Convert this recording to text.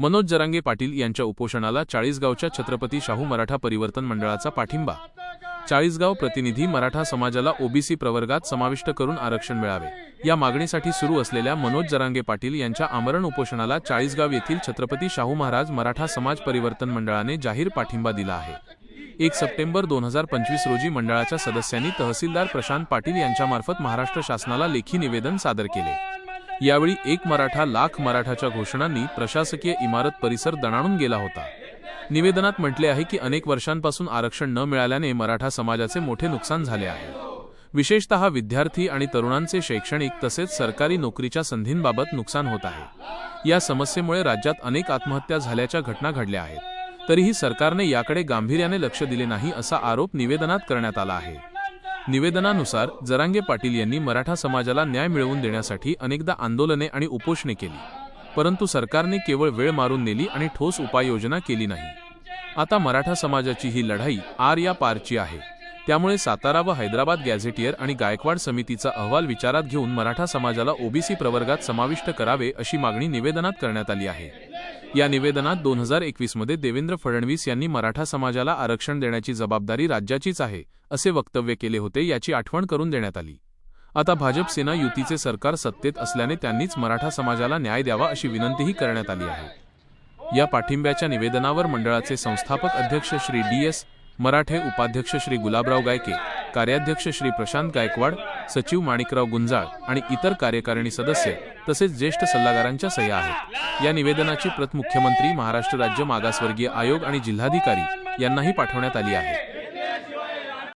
मनोज जरांगे पाटील यांच्या उपोषणाला चाळीसगावच्या छत्रपती शाहू मराठा परिवर्तन मंडळाचा पाठिंबा. चाळीसगाव प्रतिनिधी मराठा समाजाला ओबीसी प्रवर्गात समाविष्ट करून आरक्षण मिळावे. या मागणीसाठी सुरू असलेल्या मनोज जरांगे पाटील यांच्या आमरण उपोषणाला चाळीसगाव येथील छत्रपती शाहू महाराज मराठा समाज परिवर्तन मंडळाने जाहीर पाठिंबा दिला आहे. एक सप्टेंबर दोन हजार पंचवीस रोजी मंडळाच्या सदस्यांनी तहसीलदार प्रशांत पाटील यांच्यामार्फत महाराष्ट्र शासनाला लेखी निवेदन सादर केले. यावेळी एक मराठा लाख मराठाच्या घोषणांनी प्रशासकीय इमारत परिसर दणाणून गेला होता. निवेदनात म्हटले आहे की अनेक वर्षांपासून आरक्षण न मिळाल्याने मराठा समाजाचे मोठे नुकसान झाले आहे. विशेषतः विद्यार्थी आणि तरुणांचे शैक्षणिक तसेच सरकारी नोकरीच्या संधींबाबत नुकसान होत आहे. या समस्येमुळे राज्यात अनेक आत्महत्या झाल्याच्या घटना घडल्या आहेत. तरीही सरकारने याकडे गांभीर्याने लक्ष दिले नाही असा आरोप निवेदनात करण्यात आला आहे. निवेदनानुसार जरांगे पाटील यांनी मराठा समाजाला न्याय मिळवून देण्यासाठी अनेकदा आंदोलने आणि उपोषणे केली. परंतु सरकारने केवळ वेळ मारून नेली आणि ठोस उपाययोजना केली नाही. आता मराठा समाजाची ही लढाई आर या पारची आहे. त्यामुळे सातारा व हैदराबाद गॅझेटियर आणि गायकवाड समितीचा अहवाल विचारात घेऊन मराठा समाजाला ओबीसी प्रवर्गात समाविष्ट करावे अशी मागणी निवेदनात करण्यात आली आहे. या निवेदनात दोन हजार एकवीसमध्ये देवेंद्र फडणवीस यांनी मराठा समाजाला आरक्षण देण्याची जबाबदारी राज्याचीच आहे असे वक्तव्य केले होते याची आठवण करून देण्यात आली. आता भाजप सेना युतीचे सरकार सत्तेत असल्याने त्यांनीच मराठा समाजाला न्याय द्यावा अशी विनंतीही करण्यात आली आहे. या पाठिंब्याच्या निवेदनावर मंडळाचे संस्थापक अध्यक्ष श्री डी एस मराठे उपाध्यक्ष श्री गुलाबराव गायके कार्याध्यक्ष श्री प्रशांत गायकवाड सचिव माणिकराव गुंजाळ आणि इतर कार्यकारिणी सदस्य तसेच ज्येष्ठ सल्लागारांच्या सह्या आहेत. या निवेदनाची प्रत मुख्यमंत्री महाराष्ट्र राज्य मागासवर्गीय आयोग आणि जिल्हाधिकारी यांनाही पाठवण्यात आली आहे.